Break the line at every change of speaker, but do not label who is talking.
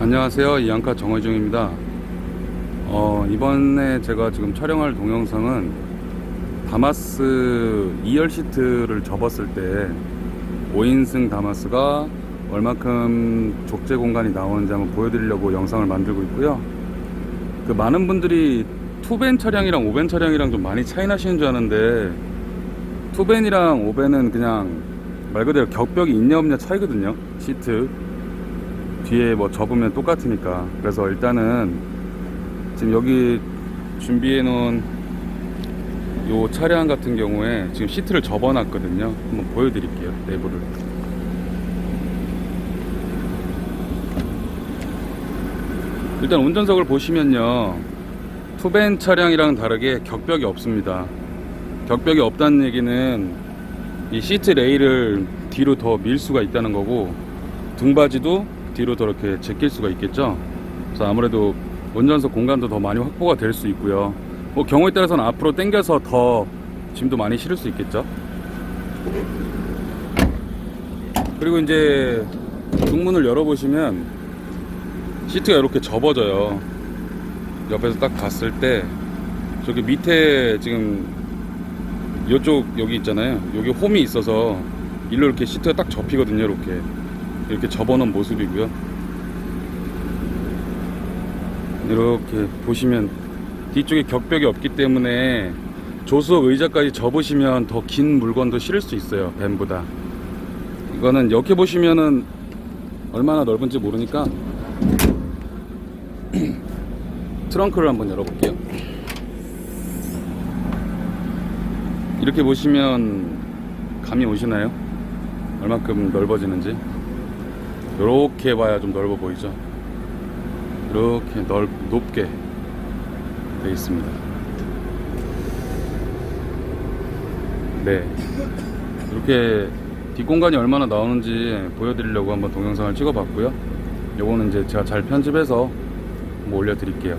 안녕하세요. 이안카 정의중입니다. 어, 이번에 제가 지금 촬영할 동영상은 다마스 2열 시트를 접었을 때 5인승 다마스가 얼마큼 족제 공간이 나오는지 한번 보여드리려고 영상을 만들고 있고요. 그 많은 분들이 투벤 차량이랑 오벤 차량이랑 좀 많이 차이 나시는 줄 아는데 투벤이랑 오벤은 그냥 말 그대로 격벽이 있냐 없냐 차이거든요 시트 뒤에 뭐 접으면 똑같으니까. 그래서 일단은 지금 여기 준비해 놓은 요 차량 같은 경우에 지금 시트를 접어 놨거든요. 한번 보여드릴게요 내부를. 일단 운전석을 보시면요. 투벤 차량이랑 다르게 격벽이 없습니다. 격벽이 없다는 얘기는 이 시트 레일을 뒤로 더 밀 수가 있다는 거고 등받이도 뒤로 더 이렇게 제낄 수가 있겠죠. 그래서 아무래도 운전석 공간도 더 많이 확보가 될 수 있고요. 뭐 경우에 따라서는 앞으로 당겨서 더 짐도 많이 실을 수 있겠죠. 그리고 이제 중문을 열어보시면 시트가 이렇게 접어져요. 옆에서 딱 봤을 때 저기 밑에 지금 이쪽 여기 있잖아요. 여기 홈이 있어서 일로 이렇게 시트가 딱 접히거든요. 이렇게 이렇게 접어놓은 모습이고요. 이렇게 보시면 뒤쪽에 격벽이 없기 때문에 조수석 의자까지 접으시면 더 긴 물건도 실을 수 있어요. 밴보다. 이거는 이렇게 보시면은 얼마나 넓은지 모르니까 트렁크를 한번 열어볼게요. 이렇게 보시면 감이 오시나요? 얼마큼 넓어지는지 이렇게 봐야 좀 넓어 보이죠? 이렇게 넓 높게 되어 있습니다. 네. 이렇게 뒷공간이 얼마나 나오는지 보여드리려고 한번 동영상을 찍어 봤고요. 요거는 이제 제가 잘 편집해서 한번 올려 드릴게요